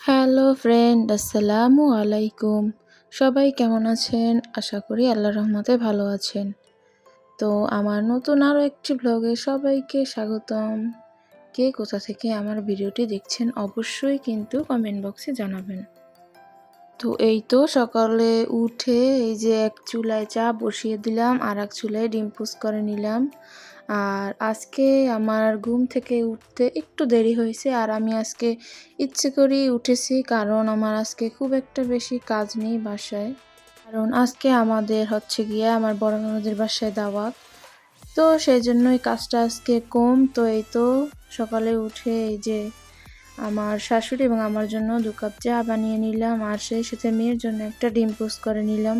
Hello friend আসসালামু আলাইকুম সবাই কেমন আছেন? আশা করি আল্লাহ রহমতে ভালো আছেন। তো আমার নতুন আরও একটি ব্লগে সবাইকে স্বাগতম। কে কোথা থেকে আমার ভিডিওটি দেখছেন অবশ্যই কিন্তু কমেন্ট বক্সে জানাবেন। তো এই তো সকালে উঠে এই যে এক চুলায় চা বসিয়ে দিলাম, আর এক চুলায় ডিম পুষ করে নিলাম। আর আজকে আমার ঘুম থেকে উঠতে একটু দেরি হয়েছে, আর আমি আজকে ইচ্ছে করেই উঠেছি, কারণ আমার আজকে খুব একটা বেশি কাজ নেই বাসায়। কারণ আজকে আমাদের হচ্ছে গিয়ে আমার বড় ননদের বাসায় দাওয়াত তো সেই জন্যই কাজটা আজকে কম, তো এই তো সকালে উঠে এই যে আমার শাশুড়ি এবং আমার জন্য দু কাপ চা বানিয়ে নিলাম আর সেই সাথে মেয়ের জন্য একটা ডিম পোস্ট করে নিলাম।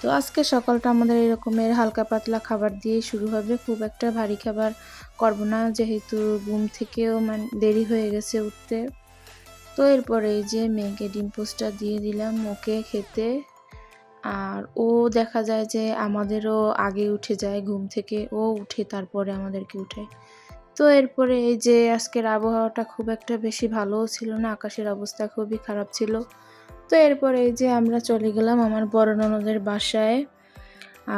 তো আজকে সকালটা আমাদের এরকমের হালকা পাতলা খাবার দিয়ে শুরু হবে। খুব একটা ভারী খাবার করব না, যেহেতু ঘুম থেকেও মানে দেরি হয়ে গেছে উঠতে। তো এরপরে এই যে মেয়েকে ডিম পোস্টটা দিয়ে দিলাম ওকে খেতে। আর ও দেখা যায় যে আমাদেরও আগে উঠে যায়, ঘুম থেকে ও উঠে, তারপরে আমাদেরকে উঠে। তো এরপরে এই যে আজকের আবহাওয়াটা খুব একটা বেশি ভালোও ছিল না, আকাশের অবস্থা খুবই খারাপ ছিল। তো এরপরে এই যে আমরা চলে গেলাম আমার বড় ননদের বাসায়।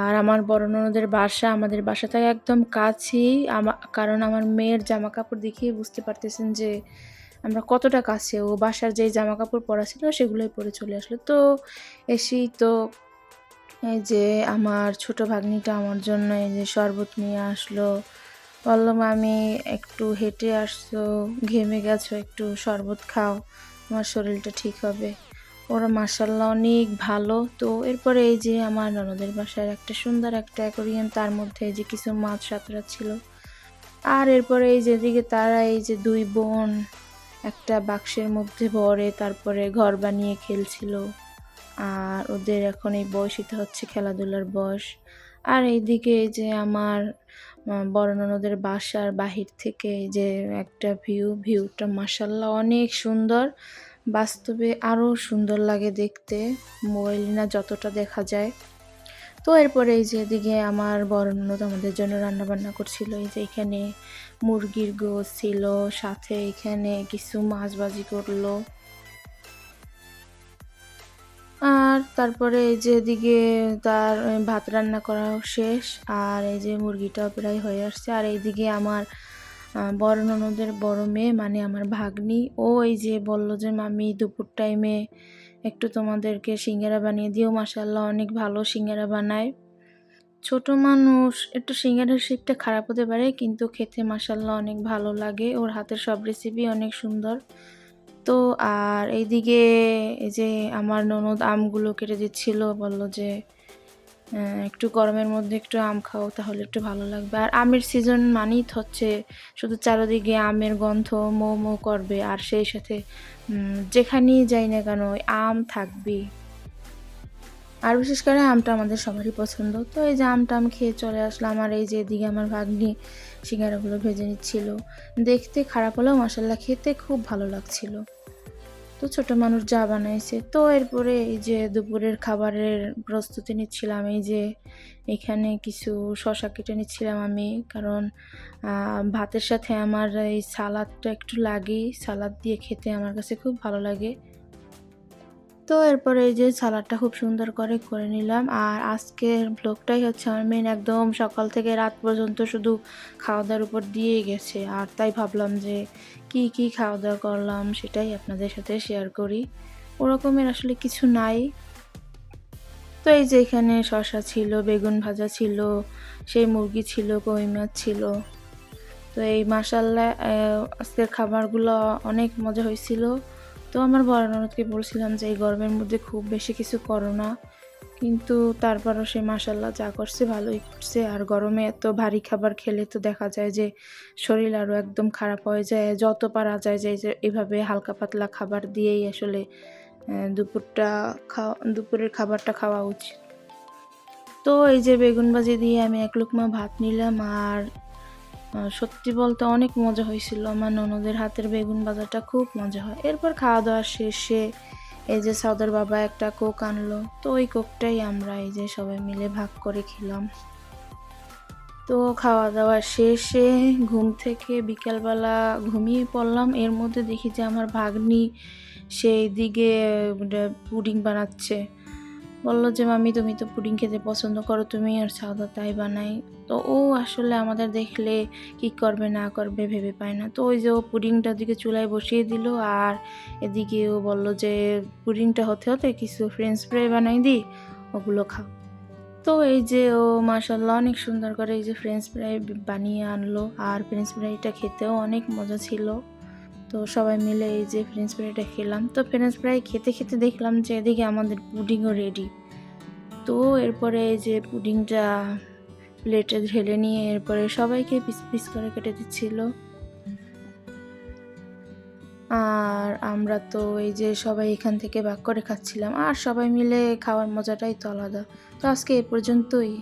আর আমার বড় ননদের বাসা আমাদের বাসা থেকে একদম কাছেই। কারণ আমার মেয়ের জামা কাপড় দেখিয়ে বুঝতে পারতেছেন যে আমরা কতটা কাছে। ও বাসার যেই জামা কাপড় পরা ছিল সেগুলোই পরে চলে আসলো। তো এসেই তো এই যে আমার ছোট ভাগ্নিটা আমার জন্য এই যে শরবত নিয়ে আসলো। বললাম, আমি একটু হেঁটে আসছো, ঘেমে গেছো, একটু শরবত খাও আমার শরীরটা ঠিক হবে। ওরা মার্শাল্লাহ অনেক ভালো। তো এরপরে এই যে আমার ননদের বাসার একটা সুন্দর একটা অ্যাকোরিয়াম, তার মধ্যে এই যে কিছু মাছ সাঁতরা ছিল। আর এরপরে এই যেদিকে তারা, এই যে দুই বোন একটা বাক্সের মধ্যে ভরে, তারপরে ঘর বানিয়ে খেলছিল। আর ওদের এখন এই বয়সিতে হচ্ছে খেলাধুলার বয়স। আর এইদিকে এই যে আমার বড় ননদের বাসার বাহির থেকে যে একটা ভিউ ভিউটা মাসাল্লাহ অনেক সুন্দর। বাস্তবে আরও সুন্দর লাগে দেখতে মোবাইল না যতটা দেখা যায়। তো এরপরে এই যে এদিকে আমার বড় ননদ আমাদের জন্য রান্না বান্না করছিল। এই যে এখানে মুরগির গোস ছিল, সাথে এখানে কিছু মাছ বাজি করল। আর তারপরে এই যে এদিকে তার ভাত রান্না করা শেষ, আর এই যে মুরগিটাও প্রায় হয়ে আসছে। আর এইদিকে আমার বড় ননদের বড় মেয়ে মানে আমার ভাগ্নি। ও এই যে বলল যে মামি দুপুর টাইমে একটু তোমাদেরকে সিঙ্গারা বানিয়ে দিও। মাসাল্লাহ অনেক ভালো সিঙ্গারা বানায়। ছোট মানুষ, একটু সিঙ্গারার শেপটা খারাপ হতে পারে, কিন্তু খেতে মাসাল্লাহ অনেক ভালো লাগে। ওর হাতের সব রেসিপি অনেক সুন্দর। তো আর এইদিকে এই যে আমার ননদ আমগুলো কেটে দিচ্ছিল, বলল যে একটু গরমের মধ্যে একটু আম খাও, তাহলে একটু ভালো লাগবে। আর আমের সিজন মানেই হচ্ছে শুধু চারদিকে আমের গন্ধ মো মো করবে, আর সেই সাথে যেখানেই যাই না কেন আম থাকবেই। আর বিশেষ করে আমটা আমাদের সবারই পছন্দ। তো এই যে আমটা আমি খেয়ে চলে আসলাম আর এই যে এদিকে আমার ভাগ্নি সিঙ্গারাগুলো ভেজে নিচ্ছিল। দেখতে খারাপ হলেও মশাল্লা খেতে খুব ভালো লাগছিল। তো ছোট মানুষ যা বানাইছে। তো এরপরে এই যে দুপুরের খাবারের প্রস্তুতি নিচ্ছিলাম। এই যে এখানে কিছু শশা কেটে নিচ্ছিলাম আমি। কারণ ভাতের সাথে আমার এই সালাদটা একটু লাগেই সালাদ দিয়ে খেতে আমার কাছে খুব ভালো লাগে। তো এরপরে এই যে সালাডটা খুব সুন্দর করে করে নিলাম। আর আজকের ব্লগটাই হচ্ছে আমার মেন একদম সকাল থেকে রাত পর্যন্ত শুধু খাওয়া দাওয়ার উপর দিয়ে গেছে। আর তাই ভাবলাম যে কি কি খাওয়া দাওয়া করলাম সেটাই আপনাদের সাথে শেয়ার করি। ওরকমের আসলে কিছু নাই। তো এই যে এখানে শশা ছিল, বেগুন ভাজা ছিল, সেই মুরগি ছিল, কই মাছ ছিল। তো এই মাসাল্লা আজকের খাবারগুলো অনেক মজা হয়েছিল। তো আমার বড় ননদকে বলছিলাম যে, এই গরমের মধ্যে খুব বেশি কিছু করো না। কিন্তু তারপরও সে মাসাল্লাহ যা করছে, ভালোই করছে। আর গরমে এত ভারী খাবার খেলে তো দেখা যায় যে, শরীর আরও একদম খারাপ হয়ে যায়। যত পারা যায় যে এভাবে হালকা পাতলা খাবার দিয়েই আসলে দুপুরটা খাওয়া, দুপুরের খাবারটা খাওয়া উচিত। তো এই যে বেগুন ভাজি দিয়ে আমি এক লুকমা ভাত নিলাম আর সত্যি বলতে অনেক মজা হয়েছিল। আমার ননদের হাতের বেগুন বাজারটা খুব মজা হয়। এরপর খাওয়া দাওয়া শেষে এই যে সাউদার বাবা একটা কোক আনলো। তো ওই কোকটাই আমরা এই যে সবাই মিলে ভাগ করে খেলাম। তো খাওয়া দাওয়া শেষে ঘুম থেকে বিকালবেলা ঘুমিয়ে পড়লাম। এর মধ্যে দেখি যে আমার ভাগ্নি সেই দিকে পুডিং বানাচ্ছে। বলল যে মামি তুমি তো পুডিং খেতে পছন্দ করো, তুমি আর সাদা তাই বানাই। তো ও আসলে আমাদের দেখলে কি করবে, না করবে ভেবে পায় না। তো ওই যে ও পুডিংটা ওদিকে চুলায় বসিয়ে দিল আর এদিকে ও বলল যে, পুডিংটা হতে হতে কিছু ফ্রেঞ্চ ফ্রাই বানাই দিই ওগুলো খাও। তো এই যে ও মাসাল্লাহ অনেক সুন্দর করে এই যে ফ্রেঞ্চ ফ্রাই বানিয়ে আনলো। আর ফ্রেঞ্চ ফ্রাইটা খেতেও অনেক মজা ছিল। তো সবাই মিলে এই যে ফ্রেঞ্চ ফ্রাইটা খেলাম। তো ফ্রেঞ্চ ফ্রাই খেতে খেতে দেখলাম যে এদিকে আমাদের পুডিংও রেডি তো এরপরে এই যে পুডিংটা প্লেটে ঢেলে নিয়ে এরপরে সবাইকে পিস পিস করে কেটে দিচ্ছিল। আর আমরা তো এই যে সবাই এখান থেকে ভাগ করে খাচ্ছিলাম। আর সবাই মিলে খাওয়ার মজাটাই তো আলাদা। তো আজকে এ পর্যন্তই।